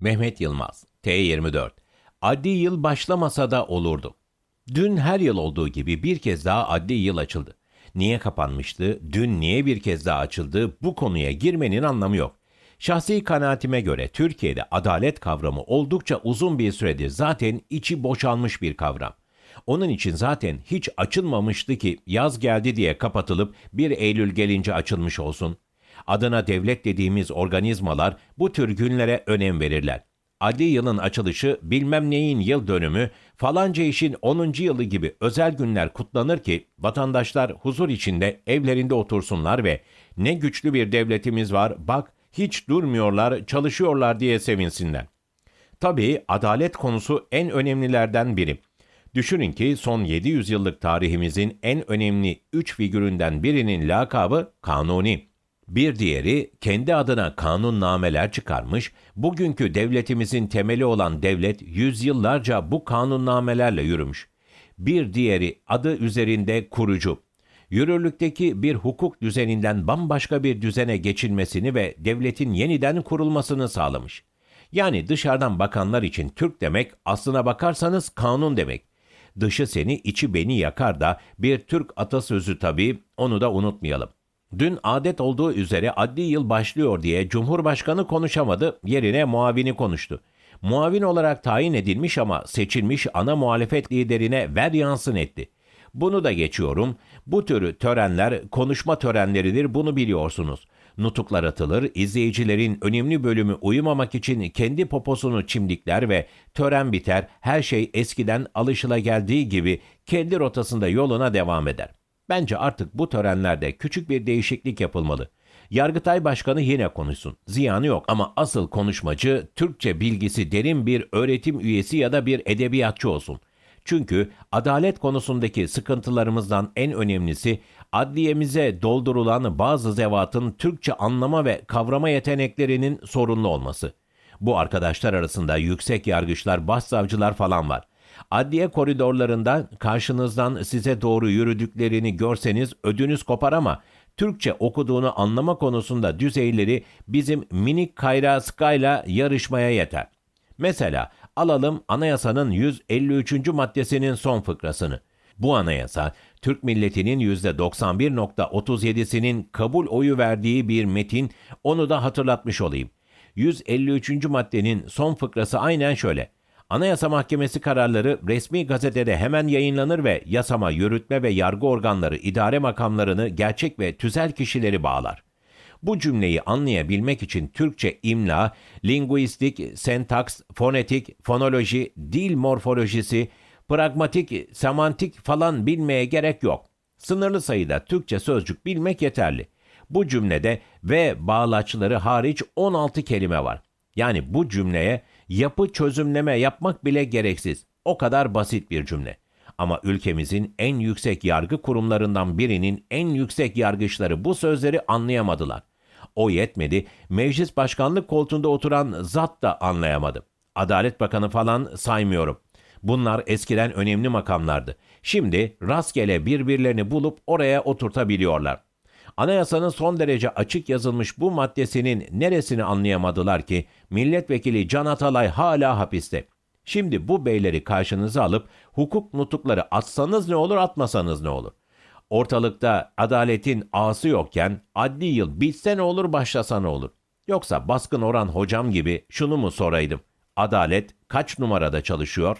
Mehmet Yılmaz, T24. Adli yıl başlamasa da olurdu. Dün her yıl olduğu gibi bir kez daha adli yıl açıldı. Niye kapanmıştı, dün niye bir kez daha açıldı bu konuya girmenin anlamı yok. Şahsi kanaatime göre Türkiye'de adalet kavramı oldukça uzun bir süredir zaten içi boşalmış bir kavram. Onun için zaten hiç açılmamıştı ki yaz geldi diye kapatılıp 1 Eylül gelince açılmış olsun. Adına devlet dediğimiz organizmalar bu tür günlere önem verirler. Adli yılın açılışı, bilmem neyin yıl dönümü, falanca işin 10. yılı gibi özel günler kutlanır ki vatandaşlar huzur içinde evlerinde otursunlar ve ne güçlü bir devletimiz var bak hiç durmuyorlar, çalışıyorlar diye sevinsinler. Tabii adalet konusu en önemlilerden biri. Düşünün ki son 700 yıllık tarihimizin en önemli 3 figüründen birinin lakabı Kanuni. Bir diğeri kendi adına kanunnameler çıkarmış, bugünkü devletimizin temeli olan devlet yüzyıllarca bu kanunnamelerle yürümüş. Bir diğeri adı üzerinde kurucu. Yürürlükteki bir hukuk düzeninden bambaşka bir düzene geçilmesini ve devletin yeniden kurulmasını sağlamış. Yani dışarıdan bakanlar için Türk demek aslına bakarsanız kanun demek. Dışı seni içi beni yakar da bir Türk atasözü tabii onu da unutmayalım. Dün adet olduğu üzere adli yıl başlıyor diye Cumhurbaşkanı konuşamadı, yerine muavini konuştu. Muavin olarak tayin edilmiş ama seçilmiş ana muhalefet liderine ver yansın etti. Bunu da geçiyorum. Bu türü törenler konuşma törenleridir bunu biliyorsunuz. Nutuklar atılır, izleyicilerin önemli bölümü uyumamak için kendi poposunu çimdikler ve tören biter, her şey eskiden alışılageldiği gibi kendi rotasında yoluna devam eder. Bence artık bu törenlerde küçük bir değişiklik yapılmalı. Yargıtay Başkanı yine konuşsun. Ziyanı yok ama asıl konuşmacı Türkçe bilgisi derin bir öğretim üyesi ya da bir edebiyatçı olsun. Çünkü adalet konusundaki sıkıntılarımızdan en önemlisi adliyemize doldurulan bazı zevatın Türkçe anlama ve kavrama yeteneklerinin sorunlu olması. Bu arkadaşlar arasında yüksek yargıçlar, başsavcılar falan var. Adliye koridorlarında karşınızdan size doğru yürüdüklerini görseniz ödünüz kopar ama Türkçe okuduğunu anlama konusunda düzeyleri bizim minik Kayra Sky'la yarışmaya yeter. Mesela alalım anayasanın 153. maddesinin son fıkrasını. Bu anayasa Türk milletinin %91.37'sinin kabul oyu verdiği bir metin, onu da hatırlatmış olayım. 153. maddenin son fıkrası aynen şöyle. Anayasa Mahkemesi kararları resmi gazetede hemen yayınlanır ve yasama, yürütme ve yargı organları idare makamlarını gerçek ve tüzel kişileri bağlar. Bu cümleyi anlayabilmek için Türkçe imla, linguistik, sentaks, fonetik, fonoloji, dil morfolojisi, pragmatik, semantik falan bilmeye gerek yok. Sınırlı sayıda Türkçe sözcük bilmek yeterli. Bu cümlede ve bağlaçları hariç 16 kelime var. Yani bu cümleye yapı çözümleme yapmak bile gereksiz. O kadar basit bir cümle. Ama ülkemizin en yüksek yargı kurumlarından birinin en yüksek yargıçları bu sözleri anlayamadılar. O yetmedi, meclis başkanlık koltuğunda oturan zat da anlayamadı. Adalet Bakanı falan saymıyorum. Bunlar eskiden önemli makamlardı. Şimdi rastgele birbirlerini bulup oraya oturtabiliyorlar. Anayasanın son derece açık yazılmış bu maddesinin neresini anlayamadılar ki milletvekili Can Atalay hala hapiste. Şimdi bu beyleri karşınıza alıp hukuk nutukları atsanız ne olur atmasanız ne olur? Ortalıkta adaletin ağası yokken adli yıl bitse ne olur başlasa ne olur? Yoksa baskın oran hocam gibi şunu mu soraydım? Adalet kaç numarada çalışıyor?